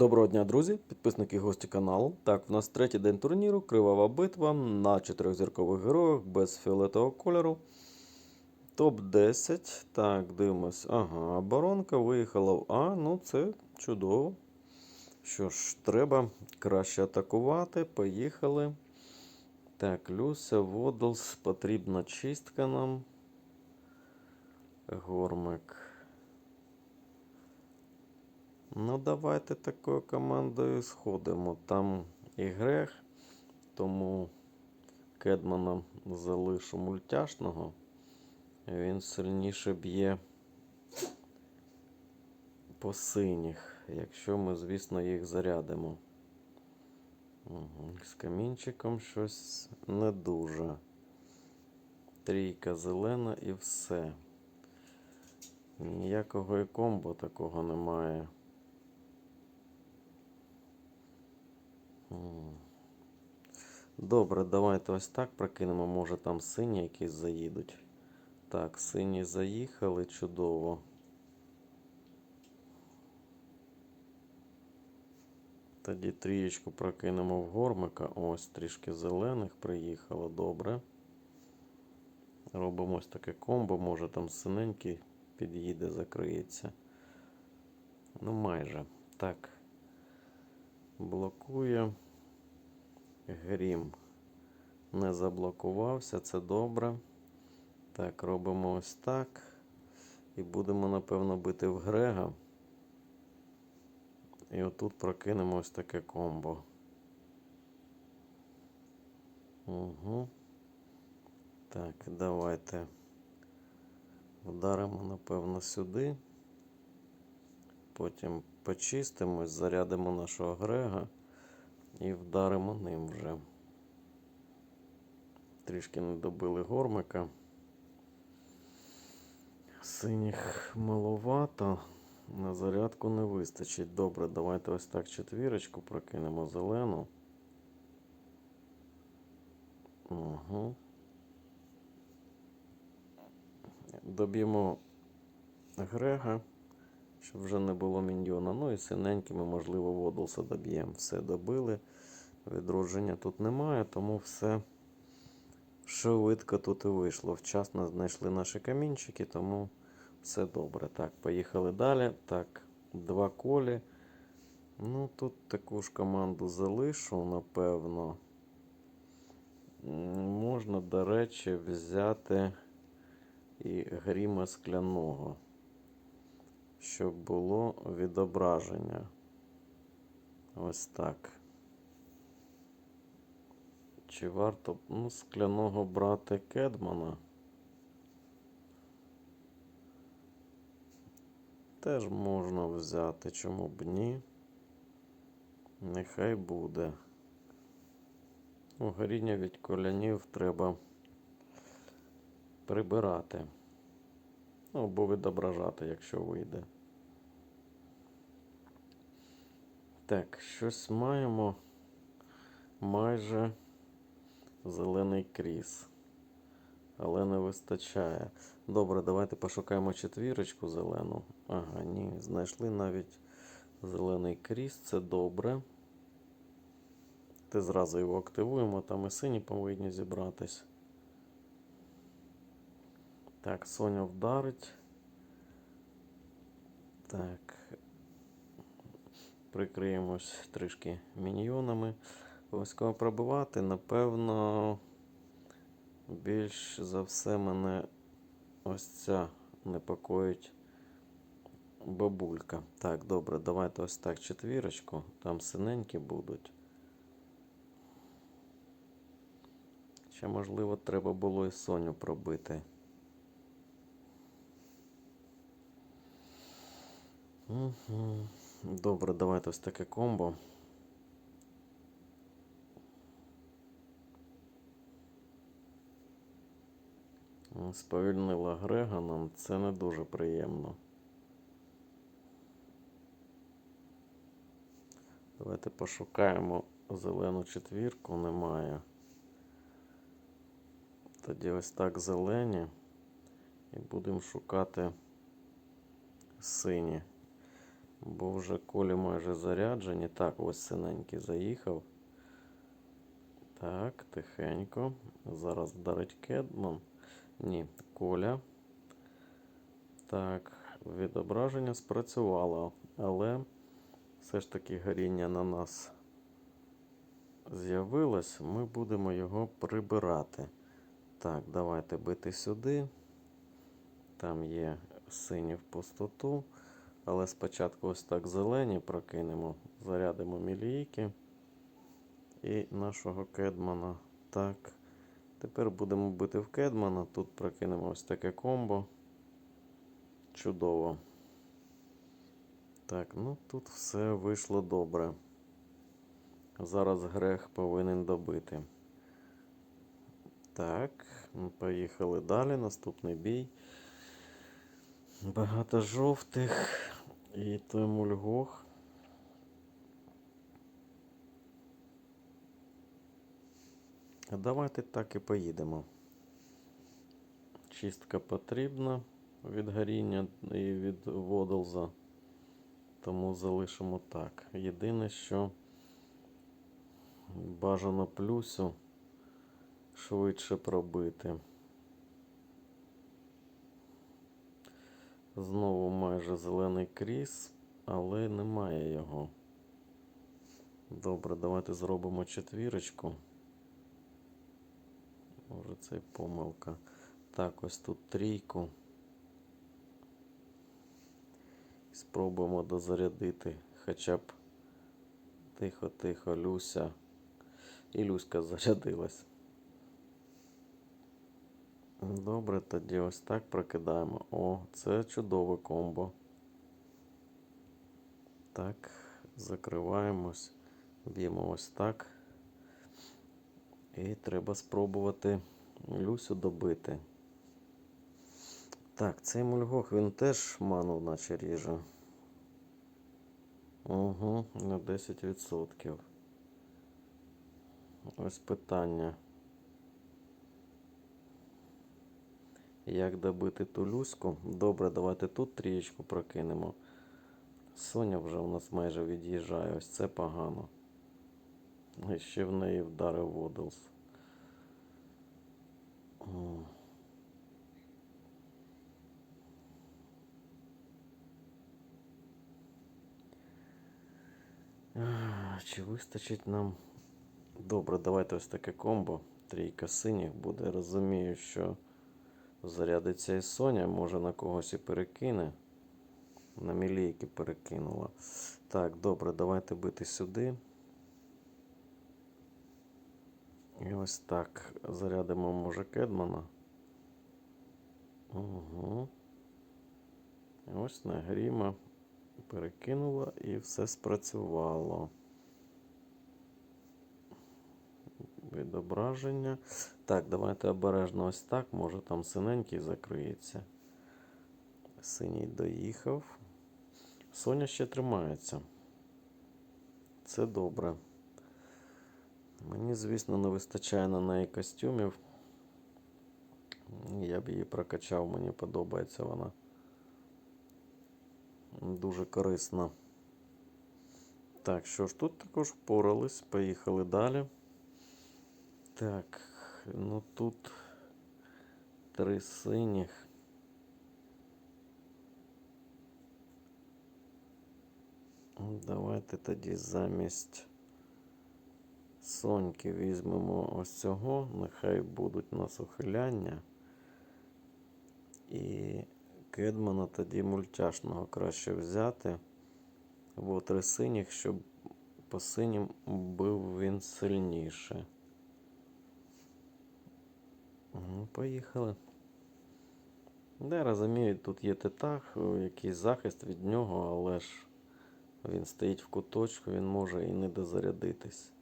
Доброго дня, друзі, підписники і гості каналу. Так, в нас третій день турніру, кривава битва на чотирьохзіркових героях без фіолетового кольору. Топ-10. Так, дивимось. Ага, оборонка виїхала в А. Ну, це чудово. Що ж, треба краще атакувати. Поїхали. Так, Люся, Водлс, потрібна чистка нам. Гормик. Ну, давайте такою командою сходимо. Там і грех, тому Кедмана залишу мультяшного. Він сильніше б'є по синіх, якщо ми, звісно, їх зарядимо. З камінчиком щось не дуже. Трійка зелена і все. Ніякого і комбо такого немає. Добре, давайте ось так прокинемо. Може там сині якісь заїдуть. Так, сині заїхали чудово. Тоді трієчку прокинемо в гормика. Ось трішки зелених приїхало. Добре. Робимо ось таке комбо. Може там синенький під'їде, закриється. Ну, майже. Так. Блокує. Грім не заблокувався, це добре. Так, робимо ось так. І будемо, напевно, бити в Грега. І отут прокинемо ось таке комбо. Угу. Так, давайте вдаримо, напевно, сюди. Потім почистимось, зарядимо нашого Грега і вдаримо ним вже. Трішки не добили гормика. Синіх маловато. На зарядку не вистачить. Добре, давайте ось так четвірочку прокинемо зелену. Угу. Доб'ємо Грега, щоб вже не було міньйона. Ну і синенькими, можливо, Водлса доб'ємо. Все добили. Відродження тут немає, тому все швидко тут і вийшло. Вчасно знайшли наші камінчики, тому все добре. Так, поїхали далі. Так, два колі. Ну, тут таку ж команду залишу, напевно. Можна, до речі, взяти і гріма скляного, щоб було відображення. Ось так. Чи варто ну, скляного брати Кедмана? Теж можна взяти, чому б ні. Нехай буде. Ну, горіння від колянів треба прибирати. Ну, або відображати, якщо вийде. Так, щось маємо майже зелений кріс. Але не вистачає. Добре, давайте пошукаємо четвірочку зелену. Ага, ні, знайшли навіть зелений кріс, це добре. Ти зразу його активуємо, там і сині повинні зібратись. Так, Соня вдарить. Так. Прикриємось трішки міньйонами. Обов'язково пробивати. Напевно, більш за все мене ось ця непокоїть бабулька. Так, добре, давайте ось так четвірочку. Там синенькі будуть. Ще, можливо, треба було і Соню пробити. Добре, давайте ось таке комбо. Сповільнила Грега це не дуже приємно. Давайте пошукаємо зелену четвірку, немає. Тоді ось так зелені. І будемо шукати сині. Бо вже колі майже заряджені. Так, ось синенький заїхав. Так, тихенько. Зараз вдарить Кедман. Ні, Коля. Так, відображення спрацювало, але все ж таки горіння на нас з'явилось. Ми будемо його прибирати. Так, давайте бити сюди. Там є сині в пустоту. Але спочатку ось так зелені прокинемо, зарядимо мілійки і нашого кедмана. Так. Тепер будемо бити в кедмана. Тут прокинемо ось таке комбо. Чудово. Так, ну тут все вийшло добре. Зараз грех повинен добити. Так, ну, поїхали далі. Наступний бій. Багато жовтих. І той мульгох. Давайте так і поїдемо. Чистка потрібна від горіння і від водолза. Тому залишимо так. Єдине, що бажано плюсу швидше пробити. Знову майже зелений кріс, але немає його. Добре, давайте зробимо четвірочку. Може це й помилка. Так, ось тут трійку. Спробуємо дозарядити хоча б тихо-тихо Люся. І Люська зарядилась. Добре, тоді ось так прокидаємо. О, це чудове комбо. Так, закриваємось, б'ємо ось так. І треба спробувати Люсю добити. Так, цей мульгох він теж ману наче ріже. Угу, на 10%. Ось питання. Як добити ту люську? Добре, давайте тут трієчку прокинемо. Соня вже у нас майже від'їжджає, ось це погано. І ще в неї вдарив Водолс. Чи вистачить нам? Добре, давайте ось таке комбо. Трійка синіх буде. Розумію, що зарядиться і Соня, може на когось і перекине. На мілійки перекинула. Так, добре, давайте бити сюди. І ось так. Зарядимо, може, Кедмана. Угу. Ось на гріма перекинула і все спрацювало. Відображення. Так, давайте обережно ось так. Може там синенький закриється. Синій доїхав. Соня ще тримається. Це добре. Мені, звісно, не вистачає на неї костюмів. Я б її прокачав, мені подобається вона. Дуже корисна. Так, що ж, тут також впорались. Поїхали далі. Так, ну тут три синіх. Давайте тоді замість Соньки візьмемо ось цього. Нехай будуть нас ухиляння. І Кедмана тоді мультяшного краще взяти. Бо три синіх, щоб по синім бив він сильніше. Ну, поїхали. Я розумію, тут є титах, якийсь захист від нього, але ж він стоїть в куточку, він може і не дозарядитись.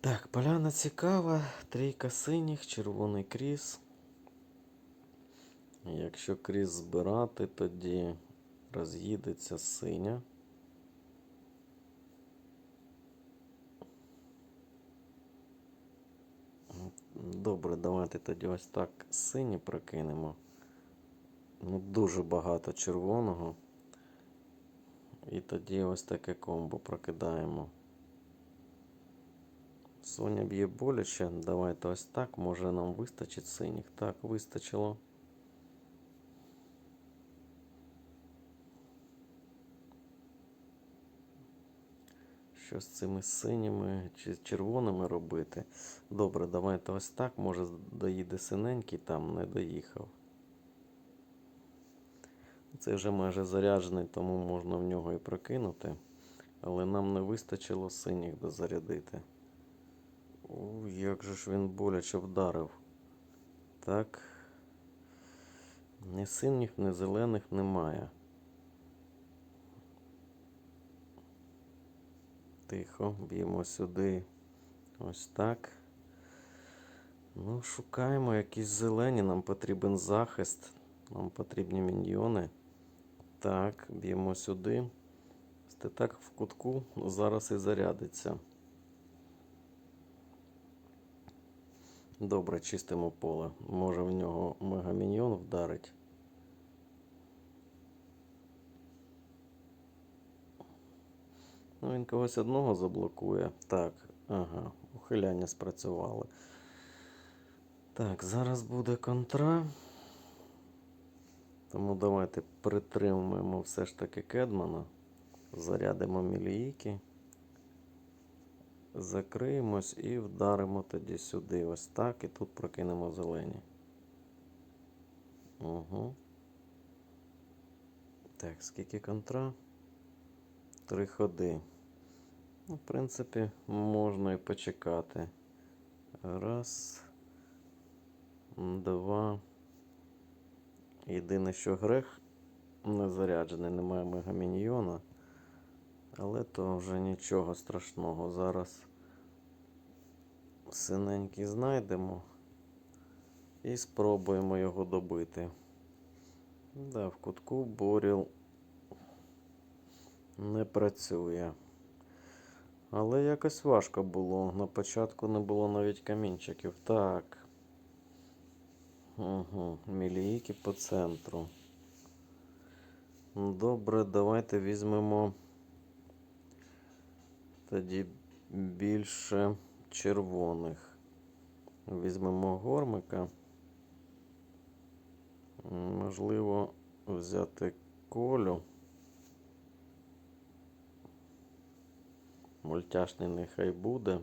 Так, поляна цікава, трійка синіх, червоний кріс. Якщо кріс збирати, тоді роз'їдеться синя. Добре, давайте тоді ось так сині прокинемо. Ну, дуже багато червоного. І тоді ось таке комбо прокидаємо. Соня б'є боляче. Давайте ось так. Може нам вистачить синіх. Так, вистачило. Що з цими синіми чи червоними робити? Добре, давайте ось так. Може доїде синенький, там не доїхав. Це вже майже заряджений, тому можна в нього і прокинути. Але нам не вистачило синіх дозарядити. О, як же ж він боляче вдарив. Так. Ні синіх, ні зелених немає. Тихо, б'ємо сюди. Ось так. Ну, шукаємо якісь зелені. Нам потрібен захист. Нам потрібні міньйони. Так, б'ємо сюди. Сте так в кутку зараз і зарядиться. Добре, чистимо поле. Може в нього мегаміньйон вдарить. Ну, він когось одного заблокує. Так, ага, ухиляння спрацювали. Так, зараз буде контра. Тому давайте притримуємо все ж таки Кедмана. Зарядимо мілійки. Закриємось і вдаримо тоді сюди. Ось так. І тут прокинемо зелені. Угу. Так, скільки контра? Три ходи. Ну, в принципі, можна і почекати. Раз. Два. Єдине, що грех не заряджений, немає мегаміньйона. Але то вже нічого страшного. Зараз синенький знайдемо і спробуємо його добити. Да, в кутку Боріл не працює. Але якось важко було. На початку не було навіть камінчиків. Так. Угу. Мілійки по центру. Добре, давайте візьмемо тоді більше червоних. Візьмемо гормика. Можливо, взяти колю. Мультяшний нехай буде.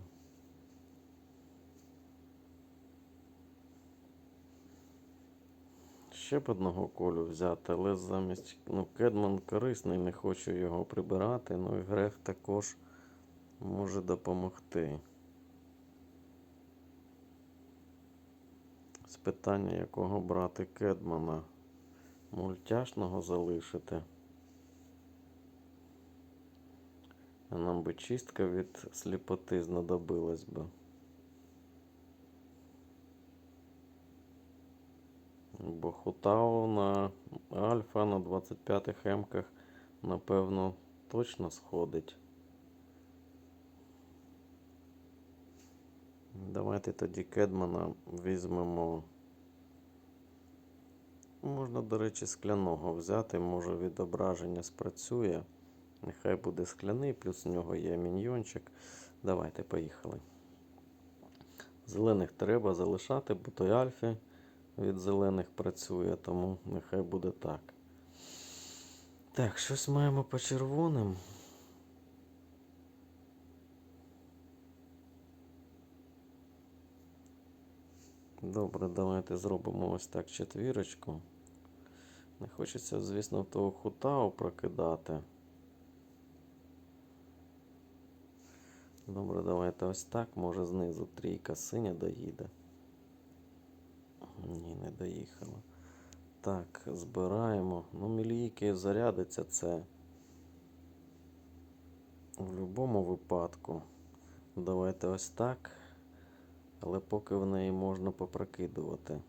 Ще б одного колю взяти, але замість ну, Кедман корисний, не хочу його прибирати. Ну і Грех також може допомогти. З якого брати Кедмана. Мультяшного залишити. Нам би чистка від сліпоти знадобилась би. Бо Хутао на Альфа на 25 емках, напевно, точно сходить. Давайте тоді Кедмана візьмемо. Можна, до речі, скляного взяти, може відображення спрацює. Нехай буде скляний, плюс у нього є міньйончик. Давайте поїхали. Зелених треба залишати, бо той Альфі від зелених працює, тому нехай буде так. Так, щось маємо по червоним. Добре, давайте зробимо ось так четвірочку. Не хочеться, звісно, того хутау прокидати. Добре, давайте ось так. Може знизу трійка синя доїде. Ні, не доїхала. Так, збираємо. Ну, мілійки зарядиться це. В будь-якому випадку. Давайте ось так. Але поки в неї можна попрокидувати.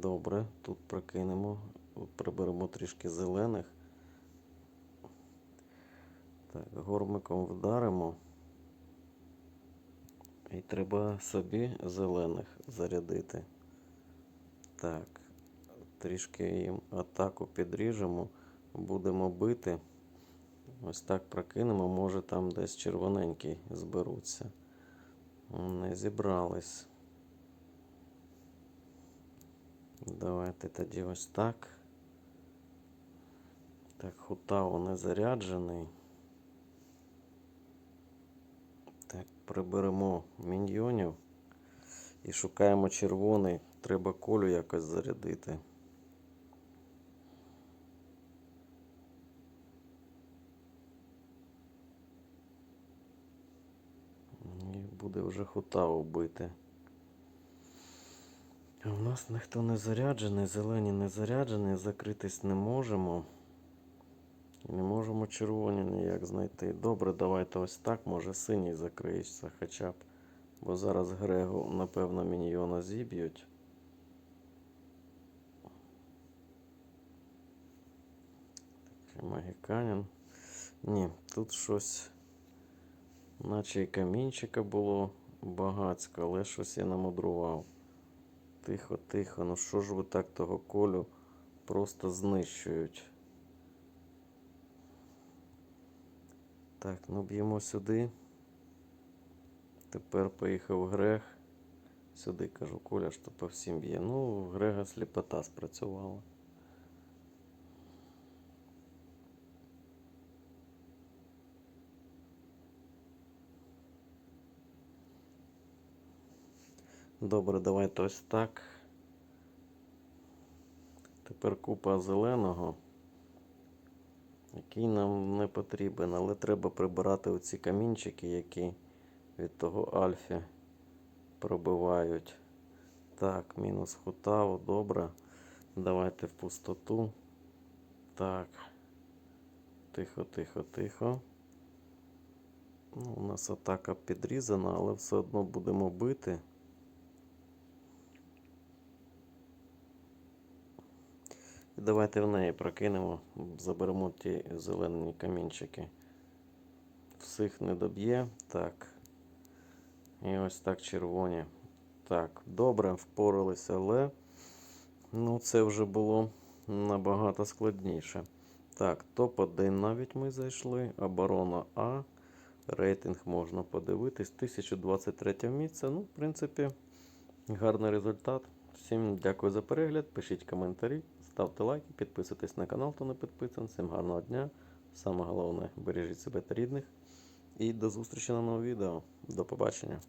Добре, тут прокинемо, приберемо трішки зелених. Так, гормиком вдаримо. І треба собі зелених зарядити. Так, трішки їм атаку підріжемо, будемо бити. Ось так прокинемо, може там десь червоненькі зберуться. Не зібрались. Давайте тоді ось так. Так, Хутао не заряджений. Так, приберемо міньйонів і шукаємо червоний. Треба колю якось зарядити. І буде вже Хутао бити. У нас ніхто не заряджений, зелені не заряджені, закритись не можемо. І не можемо червоні ніяк знайти. Добре, давайте ось так, може синій закриється хоча б. Бо зараз Грегу, напевно, міньйона зіб'ють. Магіканін. Ні, тут щось, наче і камінчика було багацько, але щось я намудрував. Тихо, тихо, ну що ж ви так того колю просто знищують? Так, ну б'ємо сюди. Тепер поїхав Грех. Сюди кажу, Коля що по всім б'є. Ну, Грега сліпота спрацювала. Добре, давайте ось так. Тепер купа зеленого, який нам не потрібен, але треба прибирати оці камінчики, які від того альфі пробивають. Так, мінус хутаву, добре. Давайте в пустоту. Так. Тихо, тихо, тихо. Ну, у нас атака підрізана, але все одно будемо бити. Давайте в неї прокинемо, заберемо ті зелені камінчики. Всіх не доб'є. Так. І ось так червоні. Так, добре, впоралися, але ну, це вже було набагато складніше. Так, топ-1 навіть ми зайшли. Оборона А. Рейтинг можна подивитись. 1023 місце. Ну, в принципі, гарний результат. Всім дякую за перегляд. Пишіть коментарі, ставте лайки, підписуйтесь на канал, хто не підписаний. Всім гарного дня. Саме головне, бережіть себе та рідних. І до зустрічі на новому відео. До побачення.